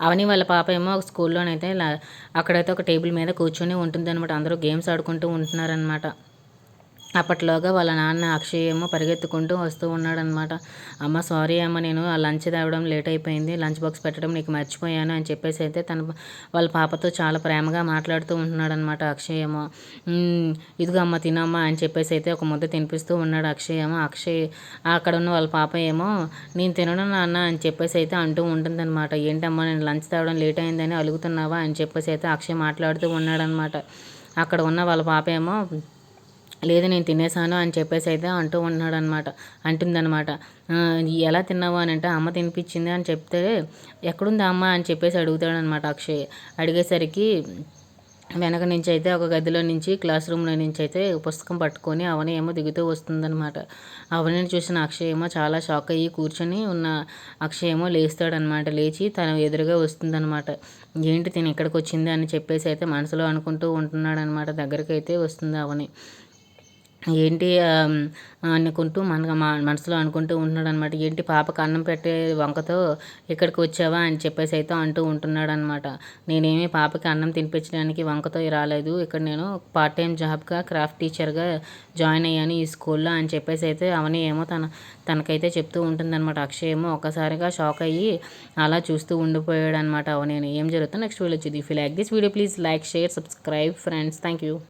అవని వాళ్ళ పాప ఏమో ఒక స్కూల్లోనైతే అక్కడైతే ఒక టేబుల్ మీద కూర్చొని ఉంటుంది అనమాట అందరూ గేమ్స్ ఆడుకుంటూ ఉంటున్నారనమాట అప్పట్లోగా వాళ్ళ నాన్న అక్షయ్ ఏమో పరిగెత్తుకుంటూ వస్తూ ఉన్నాడనమాట అమ్మ సారీ అమ్మ నేను ఆ లంచ్ తేవడం లేట్ అయిపోయింది. లంచ్ బాక్స్ పెట్టడం నీకు మర్చిపోయాను అని చెప్పేసి అయితే తన వాళ్ళ పాపతో చాలా ప్రేమగా మాట్లాడుతూ ఉంటున్నాడనమాట అక్షయ్ ఏమో. ఇదిగో అమ్మ తినమ్మా అని చెప్పేసి అయితే ఒక ముద్ద తినిపిస్తూ ఉన్నాడు అక్షయ్ ఏమో. అక్షయ్ అక్కడ ఉన్న వాళ్ళ పాప ఏమో నేను తినడం నాన్న అని చెప్పేసి అయితే అంటూ ఉంటుందన్నమాట. ఏంటమ్మా నేను లంచ్ తేవడం లేట్ అయిందని అలుగుతున్నావా అని చెప్పేసి అయితే అక్షయ్ మాట్లాడుతూ ఉన్నాడనమాట అక్కడ ఉన్న వాళ్ళ పాప ఏమో లేదు నేను తినేసాను అని చెప్పేసి అయితే అంటూ ఉన్నాడు అనమాట అంటుందన్నమాట ఎలా తిన్నావు? అని అంటే అమ్మ తినిపించింది అని చెప్తే ఎక్కడుంది అమ్మ? అని చెప్పేసి అడుగుతాడనమాట అక్షయ్. అడిగేసరికి వెనక నుంచి అయితే ఒక గదిలో నుంచి క్లాస్ రూమ్లో నుంచి అయితే పుస్తకం పట్టుకొని అవని ఏమో దిగుతూ వస్తుందనమాట. అవనిని చూసిన అక్షయ్ ఏమో చాలా షాక్ అయ్యి కూర్చొని ఉన్న అక్షయ్ ఏమో లేస్తాడనమాట. లేచి తన ఎదురుగా వస్తుందనమాట. ఏంటి తిని ఇక్కడికి వచ్చింది? అని చెప్పేసి అయితే మనసులో అనుకుంటూ ఉంటున్నాడనమాట. దగ్గరికి అయితే వస్తుంది అవని. ఏంటి అనుకుంటూ మన మనసులో అనుకుంటూ ఉంటున్నాడు అనమాట ఏంటి పాపకు అన్నం పెట్టే వంకతో ఇక్కడికి వచ్చావా అని చెప్పేసి అయితే అంటూ ఉంటున్నాడు అనమాట నేనేమి పాపకి అన్నం తినిపించడానికి వంకతో రాలేదు. ఇక్కడ నేను పార్ట్ టైం జాబ్గా క్రాఫ్ట్ టీచర్గా జాయిన్ అయ్యాను ఈ స్కూల్లో అని చెప్పేసి అయితే అవని ఏమో తన తనకైతే చెప్తూ ఉంటుందన్నమాట అక్షయ్ ఏమో ఒక్కసారిగా షాక్ అయ్యి అలా చూస్తూ ఉండిపోయాడు అనమాట అవని ఏం జరుగుతుందో నెక్స్ట్ వీడియో వచ్చింది if like this video please like share subscribe friends thank you